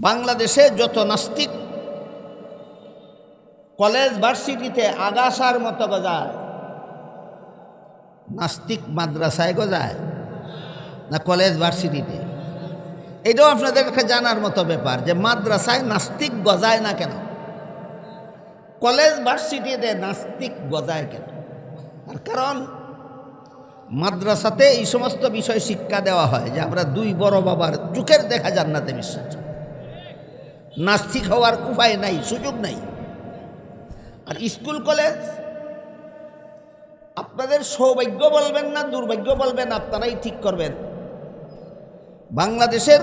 বাংলাদেশে যত নাস্তিক কলেজ, ভার্সিটিতে আগাছার মতো গজায়, নাস্তিক মাদ্রাসায় গজায়, না কলেজ, ভার্সিটিতে। এটাও আপনাদের কাছে জানার মতো ব্যাপার যে মাদ্রাসায় নাস্তিক গজায় না কেন? কলেজ, ভার্সিটিতে নাস্তিক গজায় কেন? আর কারণ, মাদ্রাসাতে এই সমস্ত বিষয় শিক্ষা দেওয়া হয় যে আমরা দুই বড় বাবার চোখের দেখা জান্নাতে বিশ্বাস নাস্তিক হওয়ার উপায় নাই, সুযোগ নাই। আর স্কুল, কলেজ, আপনাদের সৌভাগ্য বলবেন না, দুর্ভাগ্য বলবেন, আপনারাই ঠিক করবেন। বাংলাদেশের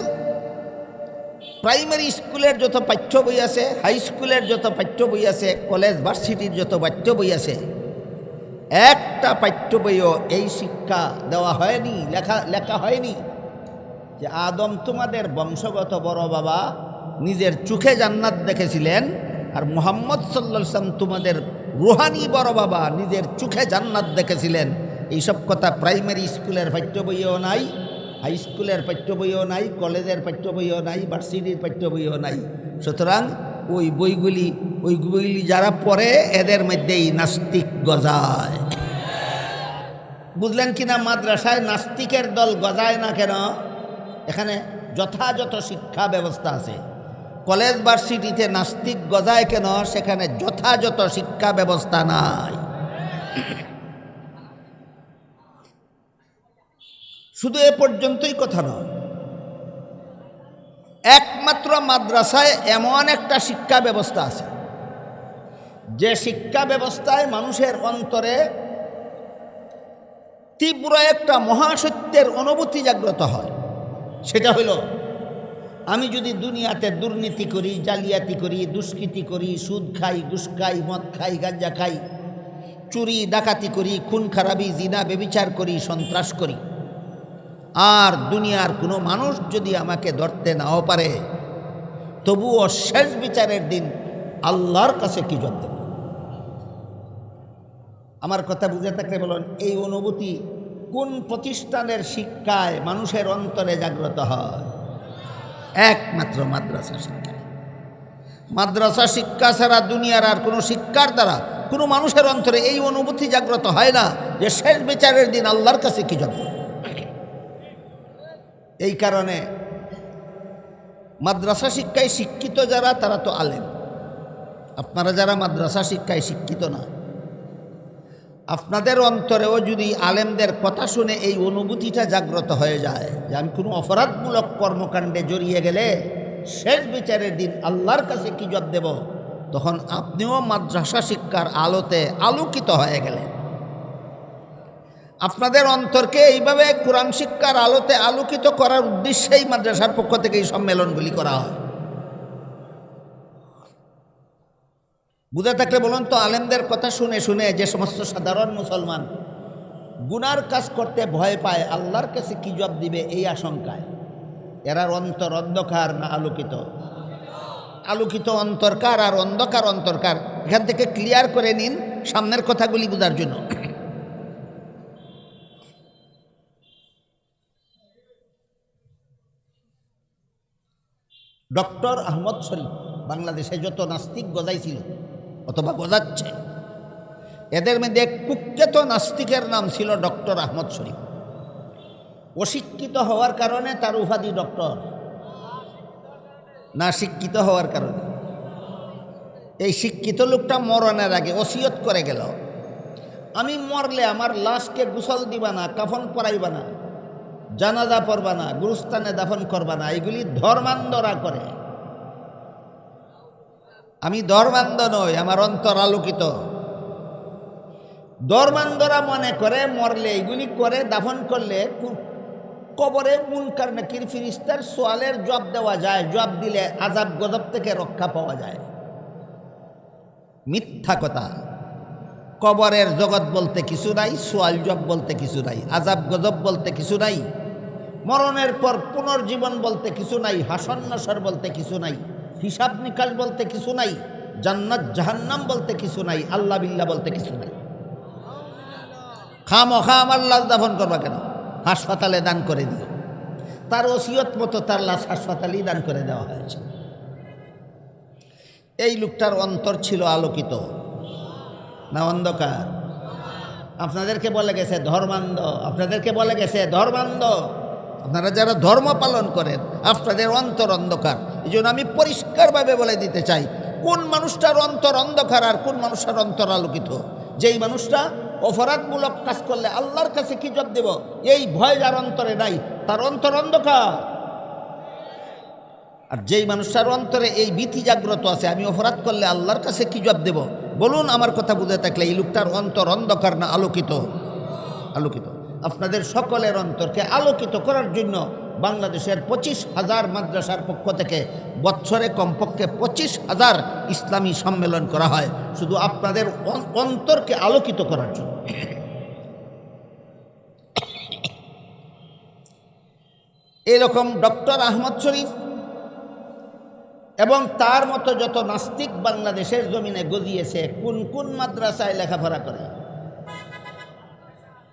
প্রাইমারি স্কুলের যত পাঠ্য বই আছে, হাই স্কুলের যত পাঠ্য বই আছে, কলেজ, ভার্সিটির যত পাঠ্য বই আছে, একটা পাঠ্য বইও এই শিক্ষা দেওয়া হয়নি, লেখা লেখা হয়নি যে আদম তোমাদের বংশগত বড় বাবা নিজের চোখে জান্নাত দেখেছিলেন, আর মোহাম্মদ সাল্লাম তোমাদের রুহানি বড় বাবা নিজের চোখে জান্নাত দেখেছিলেন। এইসব কথা প্রাইমারি স্কুলের পাঠ্য বইও নাই, হাই স্কুলের পাঠ্য বইও নাই, কলেজের পাঠ্য বইও নাই, ভার্সিটির পাঠ্য বইও নাই। সুতরাং ওই বইগুলি ওই বইগুলি যারা পড়ে, এদের মধ্যেই নাস্তিক গজায়। বুঝলেন কিনা মাদ্রাসায় নাস্তিকের দল গজায় না কেন? এখানে যথাযথ শিক্ষা ব্যবস্থা আছে। কলেজ ভার্সিটিতে নাস্তিক গজায় কেন? সেখানে যথাযথ শিক্ষা ব্যবস্থা নাই। শুধু এ পর্যন্তই কথা নয়। একমাত্র মাদ্রাসায় এমন একটা শিক্ষা ব্যবস্থা আছে। যে শিক্ষা ব্যবস্থায় মানুষের অন্তরে তীব্র একটা মহাসত্যের অনুভূতি জাগ্রত হয়। সেটা হলো আমি যদি দুনিয়াতে দুর্নীতি করি, জালিয়াতি করি, দুষ্কৃতি করি, সুদ খাই, ঘুষ খাই, মদ খাই গাঞ্জা খাই, চুরি, ডাকাতি করি, খুন খারাপি, জিনা, বেবিচার করি, সন্ত্রাস করি, আর দুনিয়ার কোনো মানুষ যদি আমাকে ধরতে নাও পারে, তবুও শেষ বিচারের দিন আল্লাহর কাছে কি জব দেব আমার কথা বুঝে থাকলে বলুন, এই অনুভূতি কোন প্রতিষ্ঠানের শিক্ষায় মানুষের অন্তরে জাগ্রত হয়? একমাত্র মাদ্রাসা শিক্ষায় মাদ্রাসা শিক্ষা ছাড়া দুনিয়ার আর কোনো শিক্ষার দ্বারা কোনো মানুষের অন্তরে এই অনুভূতি জাগ্রত হয় না যে শেষ বিচারের দিন আল্লাহর কাছে কি জব এই কারণে মাদ্রাসা শিক্ষায় শিক্ষিত যারা, তারা তো আলেম। আপনারা যারা মাদ্রাসা শিক্ষায় শিক্ষিত না আপনাদের অন্তরেও যদি আলেমদের কথা শুনে এই অনুভূতিটা জাগ্রত হয়ে যায় যে আমি কোনো অপরাধমূলক কর্মকাণ্ডে জড়িয়ে গেলে শেষ বিচারের দিন আল্লাহর কাছে কি জব দেব? তখন আপনিও মাদ্রাসা শিক্ষার আলোতে আলোকিত হয়ে গেলেন। আপনাদের অন্তরকে এইভাবে কোরআন শিক্ষার আলোতে আলোকিত করার উদ্দেশ্যেই মাদ্রাসার পক্ষ থেকে এই সম্মেলনগুলি করা হয়। বুঝে থাকলে বলুন তো, আলেমদের কথা শুনে শুনে যে সমস্ত সাধারণ মুসলমান গুনার কাজ করতে ভয় পায়, আল্লাহর কাছে কি জব দিবে এই আশঙ্কায়? এরার অন্তর অন্ধকার না আলোকিত? আলোকিত অন্তরকার আর অন্ধকার অন্তরকার। এখান থেকে ক্লিয়ার করে নিন সামনের কথাগুলি বোঝার জন্য। ডক্টর আহমদ শরীফ বাংলাদেশে যত নাস্তিক গজাইছিল অথবা গজাচ্ছে এদের মধ্যে কুখ্যাত নাস্তিকের নাম ছিল ডক্টর আহমদ শরীফ। অশিক্ষিত হওয়ার কারণে তার উপাধি ডক্টর। না, শিক্ষিত হওয়ার কারণে। এই শিক্ষিত লোকটা মরণের আগে ওসিয়ত করে গেল। আমি মরলে আমার লাশকে গুসল দিবা না, কাফন পরাইবা না, জানাজা পড়বা না, গুরুস্থানে দাফন করবা না, এগুলি ধর্মান্ধরা করে। আমি ধর্মান্ধ নই, আমার অন্তর আলোকিত। ধর্মান্ধরা মনে করে, মরলে এগুলি করে, দাফন করলে কবরে মুনকার নাকির ফিরিস্তার সোয়ালের জব দেওয়া যায় জব দিলে আজাব গজব থেকে রক্ষা পাওয়া যায়। মিথ্যা কথা। কবরের জগৎ বলতে কিছু নাই, সোয়াল জব বলতে কিছু নাই আজাব গজব বলতে কিছু নাই, মরণের পর পুনর্জীবন বলতে কিছু নাই, হাসন্নসর বলতে কিছু নাই। হিসাব নিকাশ বলতে কিছু নাই, জান্নাত জাহান্নাম বলতে কিছু নাই, আল্লাহ বিল্লাহ বলতে কিছু নাই। খাম খা আমার লাশ দাফন করবা কেন? হাসপাতালে দান করে দিও। তার ওসিয়ত মতো তার লাশ হাসপাতালেই দান করে দেওয়া হয়েছে। এই লোকটার অন্তর ছিল আলোকিত। না অন্ধকার? আপনাদেরকে বলে গেছে ধর্মান্ধ। আপনাদেরকে বলে গেছে ধর্মান্ধ। আপনারা যারা ধর্ম পালন করেন, আপনাদের অন্তর অন্ধকার। এই জন্য আমি পরিষ্কারভাবে বলে দিতে চাই, কোন মানুষটার অন্তর অন্ধকার আর কোন মানুষটার অন্তর আলোকিত? যেই মানুষটা অপরাধমূলক কাজ করলে আল্লাহর কাছে কি জব দেব? এই ভয় যার অন্তরে নাই, তার অন্তর অন্ধকার। আর যেই মানুষটার অন্তরে এই ভীতি জাগ্রত আছে, আমি অপরাধ করলে আল্লাহর কাছে কি জব দেব? বলুন আমার কথা বুঝে থাকলে, এই লোকটার অন্তর অন্ধকার না আলোকিত? আলোকিত। আপনাদের সকলের অন্তরকে আলোকিত করার জন্য বাংলাদেশের পঁচিশ হাজার মাদ্রাসার পক্ষ থেকে বছরে কমপক্ষে পঁচিশ হাজার ইসলামী সম্মেলন করা হয়। শুধু আপনাদের অন্তরকে আলোকিত করার জন্য। এরকম ডক্টর আহমদ শরীফ এবং তার মতো যত নাস্তিক বাংলাদেশের জমিনে গজিয়েছে, কোন কোন মাদ্রাসায় লেখাপড়া করে?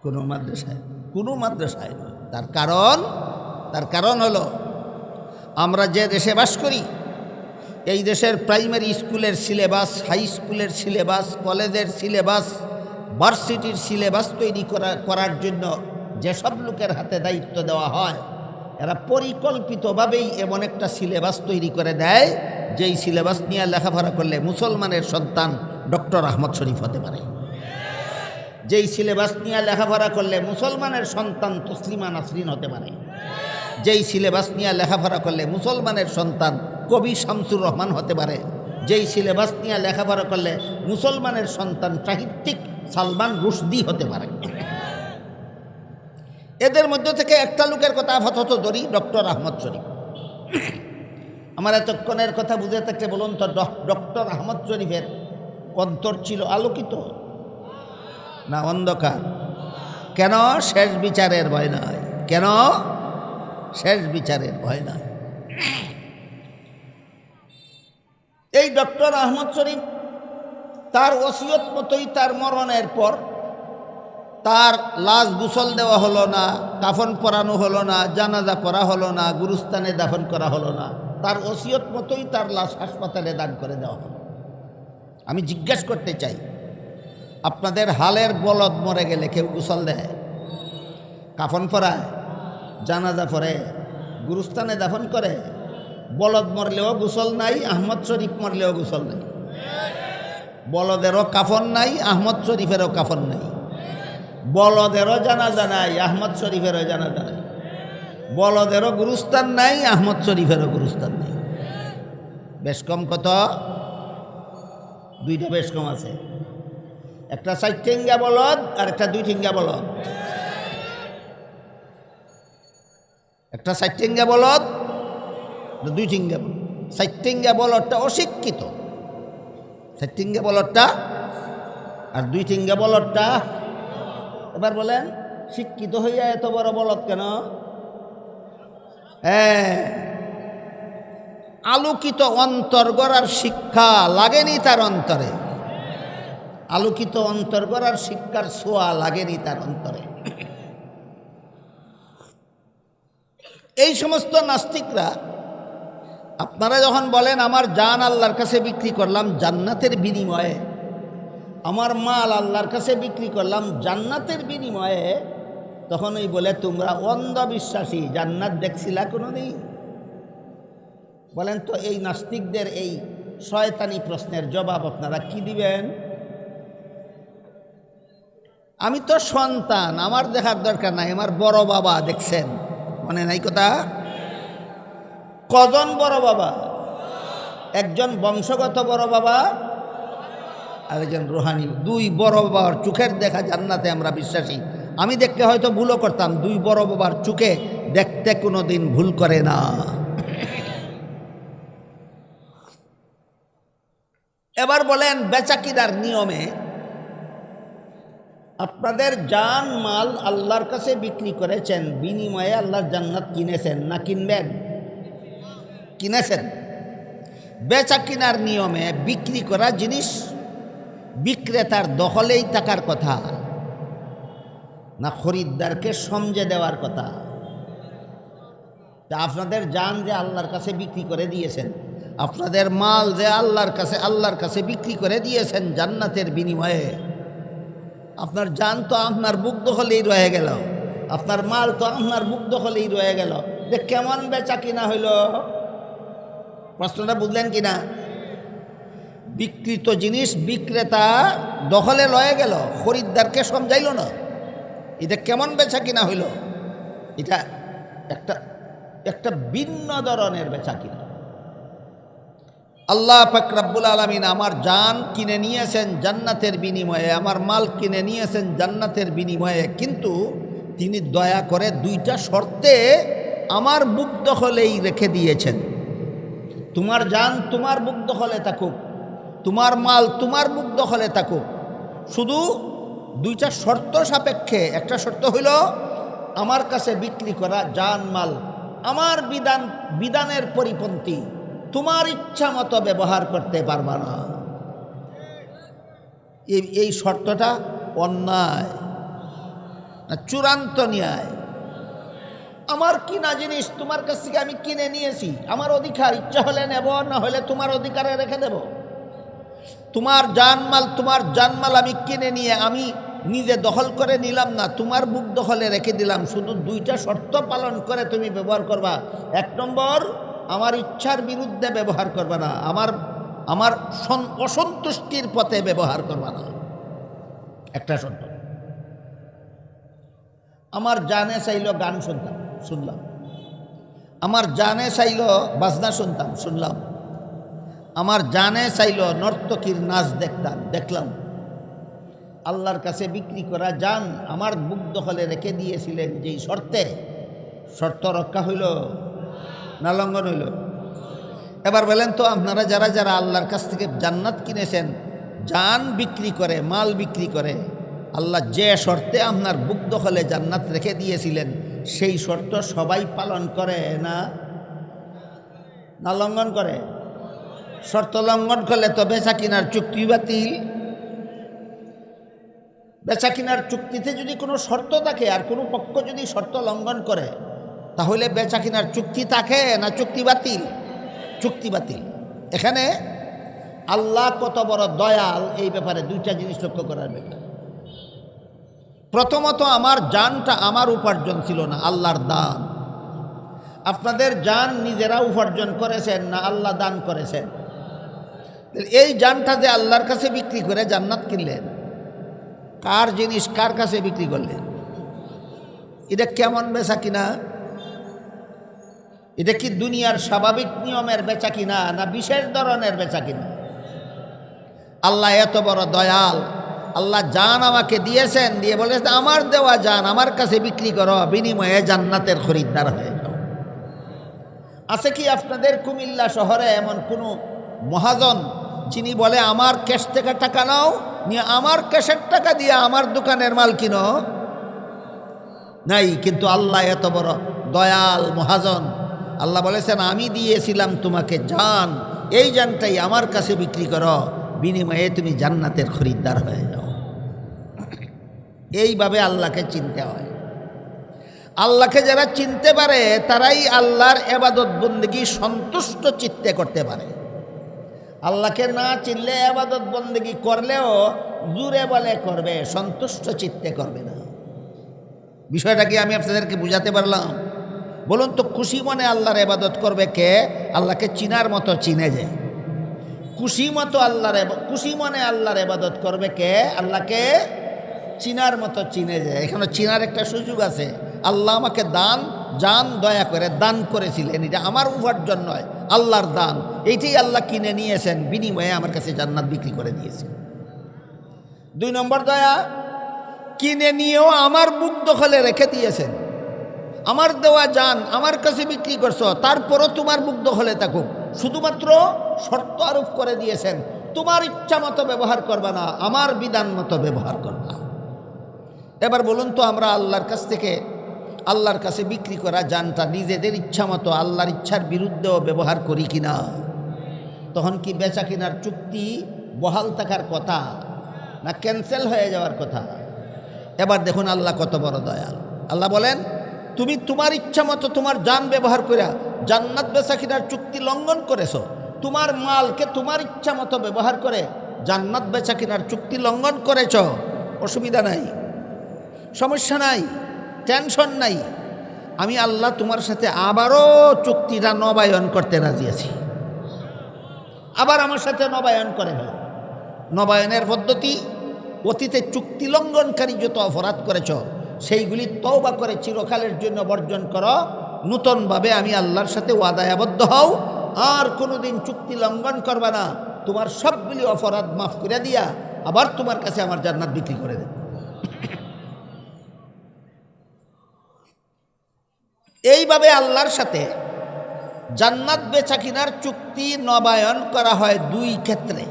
কোনো মাদ্রাসায় কোনো মাদ্রাসায় নয়। তার কারণ তার কারণ হলো, আমরা যে দেশে বাস করি, এই দেশের প্রাইমারি স্কুলের সিলেবাস, হাই স্কুলের সিলেবাস, কলেজের সিলেবাস, ভার্সিটির সিলেবাস তৈরি করা, করার জন্য যেসব লোকের হাতে দায়িত্ব দেওয়া হয়, এরা পরিকল্পিতভাবেই এমন একটা সিলেবাস তৈরি করে দেয়, যেই সিলেবাস নিয়ে লেখাপড়া করলে মুসলমানের সন্তান ডক্টর আহমদ শরীফ হতে পারে। যেই সিলেবাস নিয়ে লেখাপড়া করলে মুসলমানের সন্তান তসলিমা নাসরিন হতে পারে। যেই সিলেবাস নিয়ে লেখাপড়া করলে মুসলমানের সন্তান কবি শামসুর রহমান হতে পারে। যেই সিলেবাস নিয়ে লেখাপড়া করলে মুসলমানের সন্তান সাহিত্যিক সালমান রুশদি হতে পারে। এদের মধ্য থেকে একটা লোকের কথা আপাতত ধরি, ডক্টর আহমদ শরীফ। আমার এতক্ষণের কথা বুঝে থাকলে বলুন তো, ডক্টর আহমদ শরীফের অন্তর ছিল আলোকিত। না অন্ধকার? কেন? শেষ বিচারের ভয় নয় কেন? শেষ বিচারের ভয় নয় এই ডক্টর আহমদ শরীফ তার ওসিয়ত মতোই তার মরণের পর তার লাশ গুসল দেওয়া হলো না কাফন পরানো হলো না, জানাজা করা হলো না, গুরুস্থানে দাফন করা হলো না। তার ওসিয়ত মতোই তার লাশ হাসপাতালে দান করে দেওয়া হলো। আমি জিজ্ঞেস করতে চাই আপনাদের হালের বলদ মরে গেলে কেউ গুসল দেয়? কাফন পরায়? জানাজা পরে? গুরুস্থানে দাফন করে? বলদ মরলেও গোসল নাই, আহমদ শরীফ মরলেও গোসল নাই। বলদেরও কাফন নাই, আহমদ শরীফেরও কাফন নাই। বলদেরও জানাজা নাই, আহমদ শরীফেরও জানাজা নাই। বলদেরও গুরুস্থান নাই, আহমদ শরীফেরও গুরুস্থান নাই। বেশ কম কত? দুইটা বেশ কম আছে। একটা চার ঠেঙ্গা বলদ আর একটা দুই ঠেঙ্গা বলদ। একটা চার ঠেঙ্গা বলদ দুই ঠেঙ্গা বলদ। চার ঠেঙ্গা বলদটা অশিক্ষিত। চার ঠেঙ্গা বলদটা আর দুই ঠেঙ্গা বলদটা, এবার বলেন, শিক্ষিত হইয়া এত বড় বলদ কেন? হ্যাঁ আলোকিত অন্তর গড়ার শিক্ষা লাগেনি তার অন্তরে। আলোকিত অন্তর গড়ার শিক্ষার ছোঁয়া লাগেনি তার অন্তরে। এই সমস্ত নাস্তিকরা, আপনারা যখন বলেন, আমার জান আল্লাহর কাছে বিক্রি করলাম জান্নাতের বিনিময়ে, আমার মাল আল্লাহর কাছে বিক্রি করলাম জান্নাতের বিনিময়ে তখন ওই বলে, তোমরা অন্ধবিশ্বাসী, জান্নাত দেখছিলা কোনো দিন বলেন তো, এই নাস্তিকদের এই শয়তানি প্রশ্নের জবাব আপনারা কি দিবেন? আমি তো সন্তান, আমার দেখার দরকার নাই, আমার বড় বাবা, দেখছেন? মনে নাই কথা? কজন বড় বাবা? একজন বংশগত বড় বাবা, আর একজন রোহানি। দুই বড় বাবার চোখের দেখা জান্নাতে আমরা বিশ্বাসী। আমি দেখতে হয়তো ভুলও করতাম, দুই বড় বাবার চোখে দেখতে কোনো দিন ভুল করে না। এবার বলেন, বেচাকিদার নিয়মে আপনাদের জান মাল আল্লাহর কাছে বিক্রি করেছেন, বিনিময়ে আল্লাহর জান্নাত কিনেছেন না কিনবেন? কিনেছেন। বেচা কিনার নিয়মে বিক্রি করা জিনিস বিক্রেতার দখলেই থাকার কথা না খরিদ্দারকে সমঝে দেওয়ার কথা? তা আপনাদের জান যে আল্লাহর কাছে বিক্রি করে দিয়েছেন, আপনাদের মাল যে আল্লাহর কাছে আল্লাহর কাছে বিক্রি করে দিয়েছেন জান্নাতের বিনিময়ে আপনার জান তো আপনার বুক দখলেই রয়ে গেল। আপনার মাল তো আপনার বুক দখলেই রয়ে গেল। যে কেমন বেচা কিনা হইল? প্রশ্নটা বুঝলেন কিনা? বিকৃত জিনিস বিক্রেতা দখলে লয়ে গেল, খরিদ্দারকে সমঝাইল না। এটা কেমন বেচা কিনা হইল? এটা একটা একটা ভিন্ন ধরনের বেচা কিনা। আল্লাহ ফাকরাবুল আলমিন আমার জান কিনে নিয়েছেন জান্নাতের বিনিময়ে, আমার মাল কিনে নিয়েছেন জান্নাতের বিনিময়ে, কিন্তু তিনি দয়া করে দুইটা শর্তে আমার বুক দখলেই রেখে দিয়েছেন। তোমার জান তোমার বুক দখলে থাকুক, তোমার মাল তোমার বুক দখলে থাকুক। শুধু দুইটা শর্ত সাপেক্ষে, একটা শর্ত হইল আমার কাছে বিক্রি করা জান মাল, আমার বিধান, বিধানের পরিপন্থী। তোমার ইচ্ছা মতো ব্যবহার করতে পারবা না। এই শর্তটা অন্যায় না চূড়ান্ত ন্যায়। আমার কিনা জিনিস তোমার কাছ থেকে আমি কিনে নিয়েছি। আমার অধিকার, ইচ্ছা হলে নেব, না হলে তোমার অধিকারে রেখে দেব। তোমার জানমাল তোমার জানমাল আমি কিনে নিয়ে আমি নিজে দখল করে নিলাম না, তোমার বুক দখলে রেখে দিলাম। শুধু দুইটা শর্ত পালন করে তুমি ব্যবহার করবা। এক নম্বর আমার ইচ্ছার বিরুদ্ধে ব্যবহার করবা না। আমার আমার সন- অসন্তুষ্টির পথে ব্যবহার করবা না। একটা শর্ত আমার জানে চাইল গান শুনতাম, শুনলাম। আমার জানে চাইল বাজনা শুনতাম, শুনলাম। আমার জানে চাইল নর্তকীর নাচ দেখতাম, দেখলাম। আল্লাহর কাছে বিক্রি করা যান আমার বুক দখলে রেখে দিয়েছিলেন যেই শর্তে। শর্ত রক্ষা হইল না লঙ্ঘন হইল? এবার বলেন তো আপনারা যারা যারা আল্লাহর কাছ থেকে জান্নাত কিনেছেন, জান বিক্রি করে, মাল বিক্রি করে, আল্লাহ যে শর্তে আপনার বুক দখলে জান্নাত রেখে দিয়েছিলেন, সেই শর্ত সবাই পালন করে না? না লঙ্ঘন করে? শর্ত লঙ্ঘন করলে তো বেচা কিনার চুক্তি বাতিল। বেচা কিনার চুক্তিতে যদি কোনো শর্ত থাকে আর কোনো পক্ষ যদি শর্ত লঙ্ঘন করে তাহলে বেচা কিনার চুক্তি থাকে না চুক্তি বাতিল? চুক্তি বাতিল। এখানে আল্লাহ কত বড় দয়াল, এই ব্যাপারে দুইটা জিনিস লক্ষ্য করার ব্যাপার। প্রথমত, আমার জানটা আমার উপার্জন ছিল না, আল্লাহর দান। আপনাদের জান নিজেরা উপার্জন করেছেন না আল্লাহ দান করেছেন? এই জানটা যে আল্লাহর কাছে বিক্রি করে জান্নাত কিনলেন, কার জিনিস কার কাছে বিক্রি করলেন? এটা কেমন বেচা কিনা? এটা কি দুনিয়ার স্বাভাবিক নিয়মের বেচা কিনা না বিশেষ ধরনের বেচা কিনা? আল্লাহ এত বড় দয়াল। আল্লাহ জান আমাকে দিয়েছেন, দিয়ে বলেছেন আমার দেওয়া জান আমার কাছে বিক্রি করো, বিনিময়ে জান্নাতের খরিদ্দার হয়ে যাও। আছে কি আপনাদের কুমিল্লা শহরে এমন কোনো মহাজন যিনি বলে, আমার ক্যাশ থেকে টাকা নাও, নিয়ে আমার ক্যাশের টাকা দিয়ে আমার দোকানের মাল কিনো? নাই, কিন্তু আল্লাহ এত বড় দয়াল মহাজন। আল্লাহ বলেছেন, আমি দিয়েছিলাম তোমাকে জান। এই জানটাই আমার কাছে বিক্রি করো। বিনিময়ে তুমি জান্নাতের খরিদ্দার হয়ে যাও। এইভাবে আল্লাহকে চিনতে হয়। আল্লাহকে যারা চিনতে পারে, তারাই আল্লাহর এবাদত বন্দিগি সন্তুষ্ট চিত্তে করতে পারে। আল্লাহকে না চিনলে আবাদত বন্দিগি করলেও জুড়ে বলে করবে, সন্তুষ্ট চিত্তে করবে না। বিষয়টা কি আমি আপনাদেরকে বুঝাতে পারলাম? বলুন তো, খুশি মনে আল্লাহর এবাদত করবে কে? আল্লাহকে চিনার মতো চিনে যায় খুশি মতো আল্লাহর খুশি মনে আল্লাহর এবাদত করবে কে? আল্লাহকে চিনার মতো চিনে যায় এখানে চিনার একটা সুযোগ আছে। আল্লাহ আমাকে দান, জান, দয়া করে দান করেছিলেন। এটা আমার উপার্জন নয়, আল্লাহর দান। এইটাই আল্লাহ কিনে নিয়েছেন, বিনিময়ে আমার কাছে জান্নাত বিক্রি করে দিয়েছে। দুই নম্বর দয়া, কিনে নিয়েও আমার বুক দখলে রেখে দিয়েছেন। আমার দেওয়া যান, আমার কাছে বিক্রি করছ, তারপরও তোমার মুগ্ধ হলে থাকুক শুধুমাত্র শর্ত আরোপ করে দিয়েছেন, তোমার ইচ্ছা মতো ব্যবহার করবা না, আমার বিধান মতো ব্যবহার করবা। এবার বলুন তো আমরা আল্লাহর কাছ থেকে, আল্লাহর কাছে বিক্রি করা যানটা নিজেদের ইচ্ছা মতো, আল্লাহর ইচ্ছার বিরুদ্ধেও ব্যবহার করি কিনা? তখন কি বেচা কিনার চুক্তি বহাল থাকার কথা, না ক্যান্সেল হয়ে যাওয়ার কথা? এবার দেখুন আল্লাহ কত বড় দয়াল। আল্লাহ বলেন তুমি তোমার ইচ্ছা মতো তোমার যান ব্যবহার করে জান্নাত বেচা কিনার চুক্তি লঙ্ঘন করেছ। তোমার মালকে তোমার ইচ্ছা মতো ব্যবহার করে জান্নাত বেচা কিনার চুক্তি লঙ্ঘন করেছ। অসুবিধা নাই। সমস্যা নাই। টেনশন নাই। আমি আল্লাহ তোমার সাথে আবারও চুক্তিটা নবায়ন করতে রাজি আছি। আবার আমার সাথে নবায়ন করে নবায়নের পদ্ধতি, অতীতে চুক্তি লঙ্ঘনকারী যত অপরাধ করেছ সেইগুলি তওবা করে চিরকালের জন্য বর্জন করো। নূতনভাবে আমি আল্লাহর সাথে ওয়াদায় আবদ্ধ হও। আর কোনোদিন চুক্তি লঙ্ঘন করবা না। তোমার সবগুলি অপরাধ মাফ করে দিয়া আবার তোমার কাছে আমার জান্নাত বিক্রি করে দেব। এইভাবে আল্লাহর সাথে জান্নাত বেচা কিনার চুক্তি নবায়ন করা হয় দুই ক্ষেত্রে।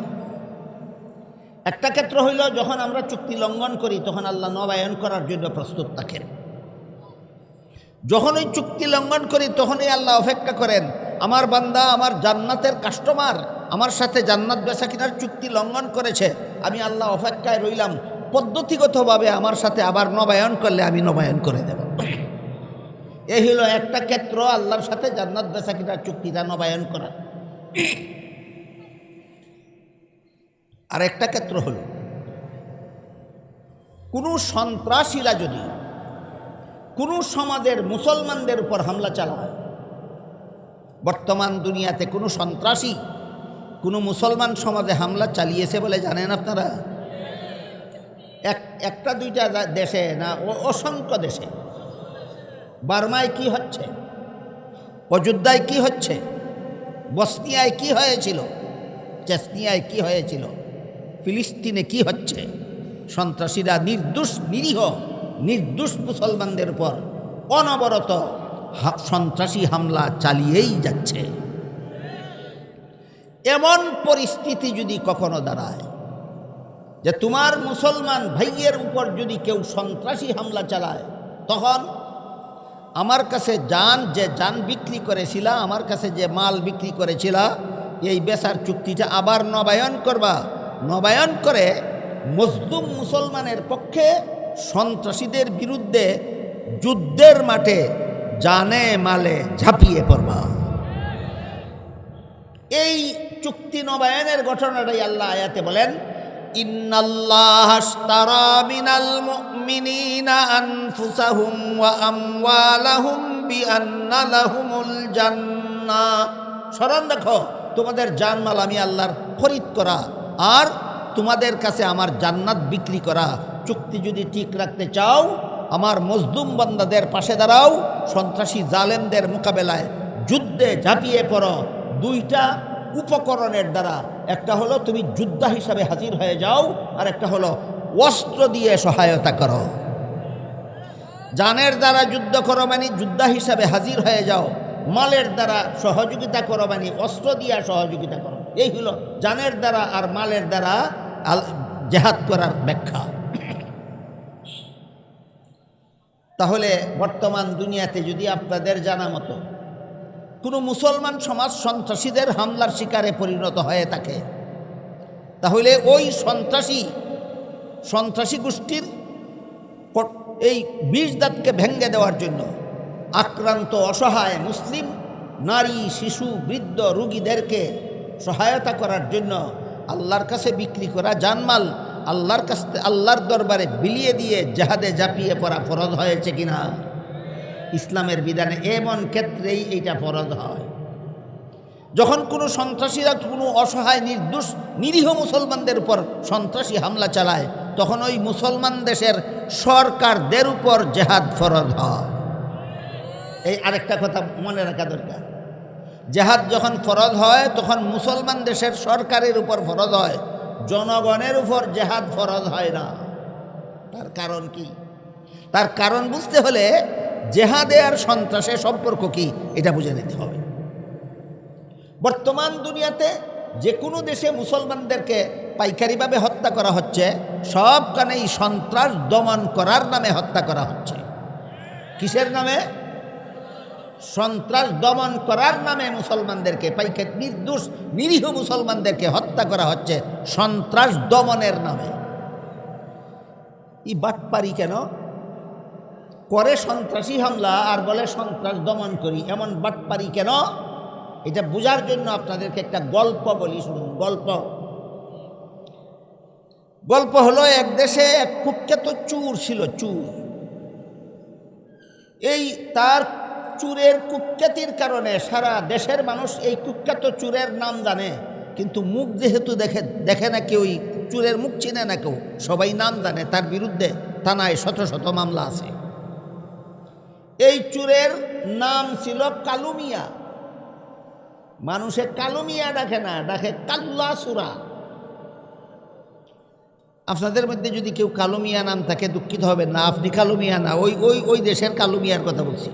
একটা ক্ষেত্র হইল, যখন আমরা চুক্তি লঙ্ঘন করি, তখন আল্লাহ নবায়ন করার জন্য প্রস্তুত থাকেন। যখন ওই চুক্তি লঙ্ঘন করি, তখনই আল্লাহ অপেক্ষা করেন, আমার বান্দা, আমার জান্নাতের কাস্টমার আমার সাথে জান্নাত বেচা কিনার চুক্তি লঙ্ঘন করেছে। আমি আল্লাহ অপেক্ষায় রইলাম। পদ্ধতিগতভাবে আমার সাথে আবার নবায়ন করলে আমি নবায়ন করে দেব। এই হলো একটা ক্ষেত্র, আল্লাহর সাথে জান্নাত বেচা কিনার চুক্তিটা নবায়ন করা। আর একটা ক্ষেত্র হল, কোনো সন্ত্রাসীরা যদি কোনো সমাজের মুসলমানদের উপর হামলা চালায়, বর্তমান দুনিয়াতে কোনো সন্ত্রাসী কোনো মুসলমান সমাজে হামলা চালিয়েছে বলে জানেন আপনারা? এক, একটা দুইটা দেশে না অসংখ্য দেশে। বার্মায় কি হচ্ছে? অযোধ্যায় কি হচ্ছে? বসনিয়ায় কি হয়েছিল? চেসনিয়ায় কি হয়েছিল? ফিলিস্তিনে কি হচ্ছে? সন্ত্রাসীরা নির্দোষ, নিরীহ, নির্দোষ মুসলমানদের উপর অনবরত সন্ত্রাসী হামলা চালিয়েই যাচ্ছে। এমন পরিস্থিতি যদি কখনো দাঁড়ায় যে তোমার মুসলমান ভাইয়ের উপর যদি কেউ সন্ত্রাসী হামলা চালায়, তখন আমার কাছে যান, যে যান বিক্রি করেছিলা, আমার কাছে যে মাল বিক্রি করেছিলা, এই বেচার চুক্তিটা আবার নবায়ন করবা। নবায়ন করে মজলুম মুসলমানের পক্ষে সন্ত্রাসীদের বিরুদ্ধে যুদ্ধের মাঠে জানে মালে ঝাঁপিয়ে পড়বা। এই চুক্তি নবায়নের ঘটনাটাই আল্লাহ আয়াতে বলেন স্মরণ রাখো, তোমাদের জানমাল আমি আল্লাহর খরিদ করা আর তোমাদের কাছে আমার জান্নাত বিক্রি করা চুক্তি যদি ঠিক রাখতে চাও, আমার মজদুম বান্দাদের পাশে দাঁড়াও, সন্ত্রাসী জালেমদের মোকাবেলায় যুদ্ধে ঝাঁপিয়ে পড়ো। দুইটা উপকরণের দ্বারা, একটা হলো তুমি যোদ্ধা হিসাবে হাজির হয়ে যাও, আর একটা হলো অস্ত্র দিয়ে সহায়তা করো। জানের দ্বারা যুদ্ধ করো মানে যোদ্ধা হিসাবে হাজির হয়ে যাও। মালের দ্বারা সহযোগিতা করো মানে অস্ত্র দিয়া সহযোগিতা করো। এই হলো জানের দ্বারা আর মালের দ্বারা আল- জেহাদ করার ব্যাখ্যা। তাহলে বর্তমান দুনিয়াতে যদি আপনাদের জানা মতো কোনো মুসলমান সমাজ সন্ত্রাসীদের হামলার শিকারে পরিণত হয়ে থাকে, তাহলে ওই সন্ত্রাসী সন্ত্রাসী গোষ্ঠীর এই বিষ ভেঙ্গে দেওয়ার জন্য আক্রান্ত, অসহায় মুসলিম নারী, শিশু, বৃদ্ধ, রুগীদেরকে সহায়তা করার জন্য আল্লাহর কাছে বিক্রি করা জানমাল আল্লাহর কাছে আল্লাহর দরবারে বিলিয়ে দিয়ে জাহাদে জাপিয়ে পড়া ফরজ হয়েছে কিনা? ইসলামের বিধানে এমন ক্ষেত্রেই এইটা ফরজ হয়। যখন কোনো সন্ত্রাসীরা কোনো অসহায়, নির্দোষ, নিরীহ মুসলমানদের উপর সন্ত্রাসী হামলা চালায়, তখন ওই মুসলমান দেশের সরকারদের উপর জেহাদ ফরজ হয়। এই আরেকটা কথা মনে রাখা দরকার। জেহাদ যখন ফরজ হয়, তখন মুসলমান দেশের সরকারের উপর ফরজ হয়, জনগণের উপর জেহাদ ফরজ হয় না। তার কারণ কি? তার কারণ বুঝতে হলে জেহাদে আর সন্ত্রাসের সম্পর্ক কি, এটা বুঝে নিতে হবে। বর্তমান দুনিয়াতে যে কোনো দেশে মুসলমানদেরকে পাইকারিভাবে হত্যা করা হচ্ছে, সবখানেই সন্ত্রাস দমন করার নামে হত্যা করা হচ্ছে। কিসের নামে? সন্ত্রাস দমন করার নামে মুসলমানদেরকে পাইকারি নির্দোষ, নিরীহ মুসলমানদেরকে হত্যা করা হচ্ছে সন্ত্রাস দমনের নামে। ই বাটপারি কেন? করে সন্ত্রাসী হামলা আর বলে সন্ত্রাস দমন করি, এমন বাটপারি কেন? এটা বোঝার জন্য আপনাদেরকে একটা গল্প বলি, শুনুন, গল্প। গল্প হলো এক দেশে এক কুখ্যাত চুর ছিল, চুর। এই তার চুরের কুখ্যাতির কারণে সারা দেশের মানুষ এই কুখ্যাত চুরের নাম জানে। কিন্তু মুখ যেহেতু দেখে দেখে না কেউ চুরের মুখ চিনে না কেউ, সবাই নাম জানে। তার বিরুদ্ধে থানায় শত শত মামলা আছে। এই চুরের নাম ছিল কালুমিয়া। মানুষে কালুমিয়া ডাকে না, ডাকে কাল্লা সুরা আপনাদের মধ্যে যদি কেউ কালুমিয়া নাম থাকে, দুঃখিত হবে না। আপনি কালুমিয়া না, ওই ওই ওই দেশের কালুমিয়ার কথা বলছি।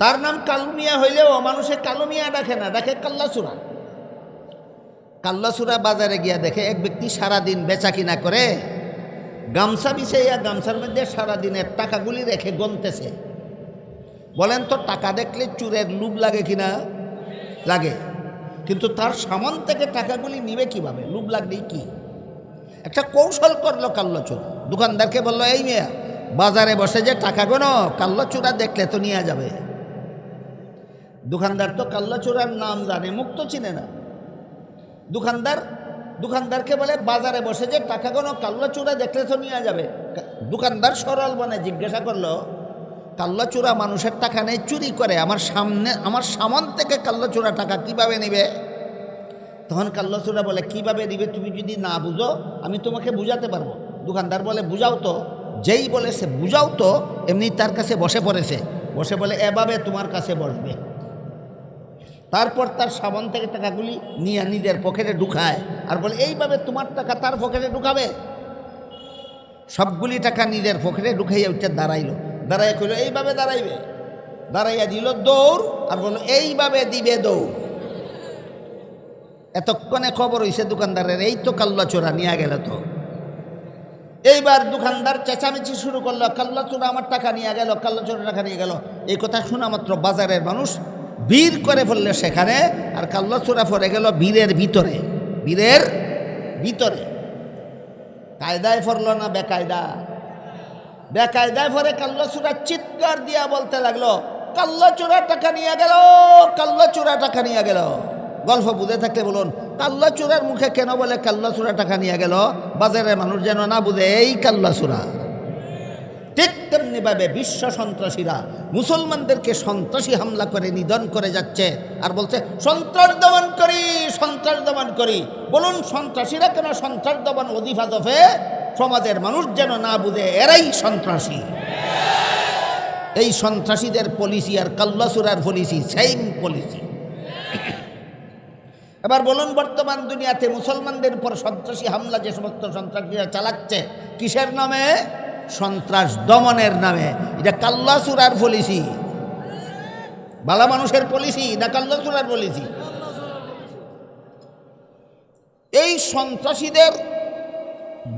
তার নাম কালুমিয়া হইলেও মানুষে কালুমিয়া ডাকে না ডাকে কাল্লাসুরা। কাল্লাসুরা বাজারে গিয়া দেখে এক ব্যক্তি সারাদিন বেচা কিনা করে, গামছা বিছাইয়া গামছার মধ্যে সারাদিনের টাকাগুলি রেখে গনতেছে। বলেন তো, টাকা দেখলে চুরের লুব লাগে কিনা? লাগে। কিন্তু তার সামান থেকে টাকাগুলি নিবে কীভাবে? লুব লাগলেই কি? একটা কৌশল করল কাল্লচুর। দোকানদারকে বলল, এই মেয়া, বাজারে বসে যে টাকা গোনো কাল্লচূড়া দেখলে তো নিয়ে যাবে। দোকানদার তো কাল্লচূড়ার নাম জানে মুক্ত চিনে না। দোকানদার দোকানদারকে বলে, বাজারে বসে যে টাকা গোনো কাল্লচূড়া দেখলে তো নিয়ে যাবে। দোকানদার সরল বনে জিজ্ঞাসা করল কাল্লাচূড়া মানুষের টাকা নেই, চুরি করে, আমার সামনে, আমার সামান থেকে কাল্লাচূড়া টাকা কীভাবে নেবে? তখন কাল্লাচূড়া বলে, কীভাবে দিবে তুমি যদি না বুঝো, আমি তোমাকে বুঝাতে পারব। দোকানদার বলে, বুঝাও তো। যেই বলে সে বুঝাও তো, এমনি তার কাছে বসে পড়েছে। বসে বলে, এভাবে তোমার কাছে বসবে। তারপর তার সাবান থেকে টাকাগুলি নিয়ে নিজের পকেটে ঢুকায় আর বলে, এইভাবে তোমার টাকা তার পকেটে ঢুকাবে? সবগুলি টাকা নিজের পকেটে ঢুকাইয়া উঠে দাঁড়াইলো। দাঁড়াইয়া কইল, এইভাবে দাঁড়াইবে? দাঁড়াইয়া দিল দৌড় আর বলল, এইভাবে দিবে দৌড়। এতক্ষণে খবর হইছে দোকানদারের, এই তো কাল্লা চোরা, নিয়ে গেল তো। এইবার দোকানদার চেঁচামেচি শুরু করল, কাল্লা চোরা, আমার টাকা নিয়ে গেল, কাল্লা চোরা টাকা নিয়ে গেল। এই কথা শোনা মাত্র বাজারের মানুষ বীর করে ফেললে সেখানে, আর কাল্লা চোরা পরে গেল বীরের ভিতরে বীরের ভিতরে। কায়দায় ফরল না বেকায়দা? বেকায়দায় ফরে কাল্লা চোরা চিৎকার দিয়া বলতে লাগল, কাল্লা চোরা টাকা নিয়ে গেল, কাল্লা চোরা টাকা নিয়ে গেল। গল্প বুঝে থাকলে বলুন, কাল্লা চোরার মুখে কেন বলে কাল্লা চোরা টাকা নিয়ে গেল? বাজারের মানুষ যেন না বুঝে, এই কাল্লা চোরা ঠিক তেমনিভাবে বিশ্ব সন্ত্রাসীরা মুসলমানদেরকে সন্ত্রাসী হামলা করে নিধন করে যাচ্ছে। আর বলছে, সন্ত্রাস দমন করি, সন্ত্রাস দমন করি। বলুন, সন্ত্রাসীরা কেন সন্ত্রাস দমন অধিফা দফে সমাজের মানুষ যেন না বুঝে, এরাই সন্ত্রাসী। এই সন্ত্রাসীদের পলিসি আর কাল্লাসুরার পলিসি সেম পলিসি এবার বলুন, বর্তমান দুনিয়াতে মুসলমানদের উপর সন্ত্রাসী হামলা যে সমস্ত সন্ত্রাসীরা চালাচ্ছে, কিসের নামে? সন্ত্রাস দমনের নামে। এটা কাল্লাসুরার পলিসি। বালা মানুষের পলিসি না কাল্লাসুরার পলিসি। এই সন্ত্রাসীদের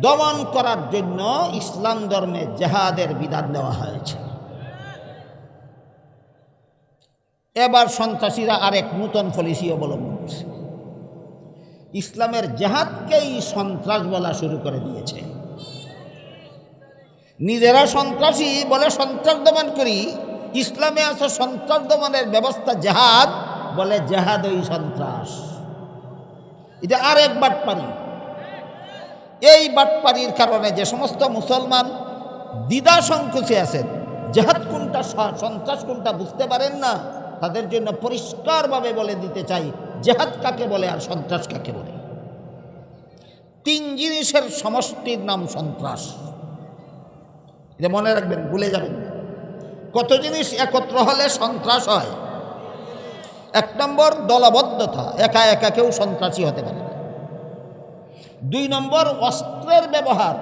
দমন করার জন্য ইসলাম ধর্মে জেহাদের বিধান দেওয়া হয়েছে। এবার সন্ত্রাসীরা আরেক নূতন পলিসি অবলম্বন করছে। ইসলামের জেহাদকেই সন্ত্রাস বলা শুরু করে দিয়েছে। নিজেরা সন্ত্রাসী বলে সন্ত্রাস দমন করি, ইসলামে আছে সন্ত্রাস দমনের ব্যবস্থা জেহাদ বলে জেহাদ ওই সন্ত্রাস। এটা আরেক বাটপারি। এই বাটপারির কারণে যে সমস্ত মুসলমান দ্বিধা সংকুচে আছেন, জেহাদ কোনটা সন্ত্রাস কোনটা বুঝতে পারেন না, তাদের জন্য পরিষ্কারভাবে বলে দিতে চাই, জেহাদ কাকে বলে আর সন্ত্রাস কাকে বলে। তিন জিনিসের সমষ্টির নাম সন্ত্রাস। এটা মনে রাখবেন, ভুলে যাবেন। কত জিনিস একত্র হলে সন্ত্রাস হয়। এক নম্বর দলবদ্ধতা, একা একা কেউ সন্ত্রাসী হতে পারে না। দুই নম্বর অস্ত্রের ব্যবহার,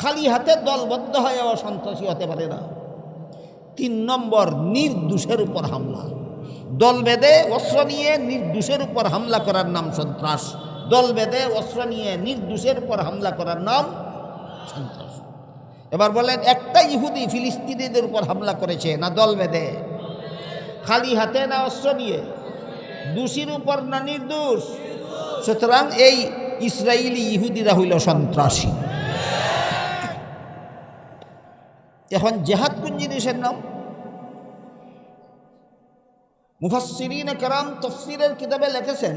খালি হাতে দলবদ্ধ হয়েও সন্ত্রাসী হতে পারে না। তিন নম্বর নির্দোষের উপর হামলা, দল বেঁধে অস্ত্র নিয়ে নির্দোষের উপর হামলা করার নাম সন্ত্রাস, দল বেঁধে অস্ত্র নিয়ে নির্দোষের উপর হামলা করার নাম সন্ত্রাস। এবার বলেন, একটা ইহুদি ফিলিস্তিনিদের উপর হামলা করেছে না দল বেঁধে? খালি হাতে না অস্ত্র নিয়ে? দোষীর উপর না নির্দোষ? সুতরাং এই ইসরায়েলি ইহুদিরা হইল সন্ত্রাসী। এখন জেহাদ কোন জিনিসের নাম? মুফাসসিরিন কারাম তফসিরের কিতাবে লিখেছেন,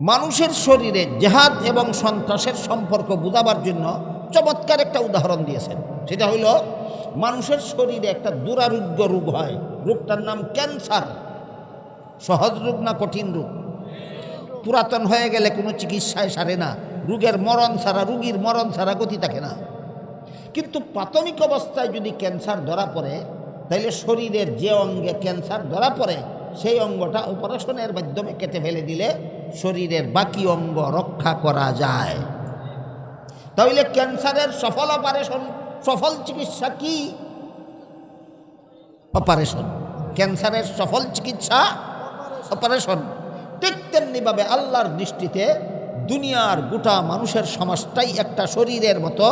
মানুষের শরীরে জেহাদ এবং সন্ত্রাসের সম্পর্ক বোঝাবার জন্য চমৎকার একটা উদাহরণ দিয়েছেন। সেটা হইল মানুষের শরীরে একটা দুরারোগ্য রোগ হয়। রোগটার নাম ক্যান্সার। সহজ রোগ না কঠিন রোগ? পুরাতন হয়ে গেলে কোনো চিকিৎসায় সারে না। রোগের মরণ ছাড়া, রুগীর মরণ ছাড়া গতি থাকে না। কিন্তু প্রাথমিক অবস্থায় যদি ক্যান্সার ধরা পড়ে তাহলে শরীরের যে অঙ্গে ক্যান্সার ধরা পড়ে, সেই অঙ্গটা অপারেশনের মাধ্যমে কেটে ফেলে দিলে শরীরের বাকি অঙ্গ রক্ষা করা যায়। তাহলে ক্যান্সারের সফল অপারেশন, সফল চিকিৎসা কি? অপারেশন। ক্যান্সারের সফল চিকিৎসা, অপারেশন। ঠিক তেমনিভাবে আল্লাহর দৃষ্টিতে দুনিয়ার গোটা মানুষের সমাজটাই একটা শরীরের মতো,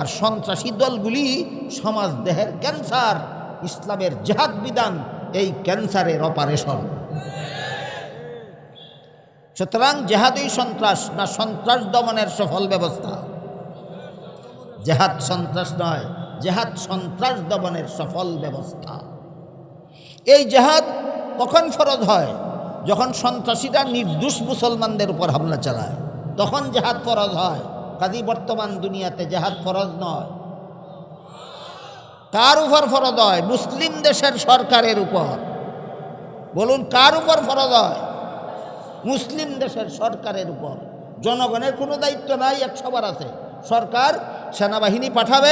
আর সন্ত্রাসী দলগুলি সমাজ দেহের ক্যান্সার, ইসলামের জেহাদ বিধান, এই ক্যান্সারের অপারেশন। সুতরাং জেহাদই সন্ত্রাস না সন্ত্রাস দমনের সফল ব্যবস্থা। জেহাদ সন্ত্রাস নয়, জেহাদ সন্ত্রাস দমনের সফল ব্যবস্থা। এই জেহাদ কখন ফরজ হয়? যখন সন্ত্রাসীরা নির্দোষ মুসলমানদের উপর হামলা চালায়, তখন জেহাদ ফরজ হয়। কাজী বর্তমান দুনিয়াতে জেহাদ ফরজ নয়। কার উপর ফরজ হয়? মুসলিম দেশের সরকারের উপর। বলুন, কার উপর ফরজ হয়? মুসলিম দেশের সরকারের উপর। জনগণের কোনো দায়িত্ব নাই, এক সবার আছে। সরকার সেনাবাহিনী পাঠাবে।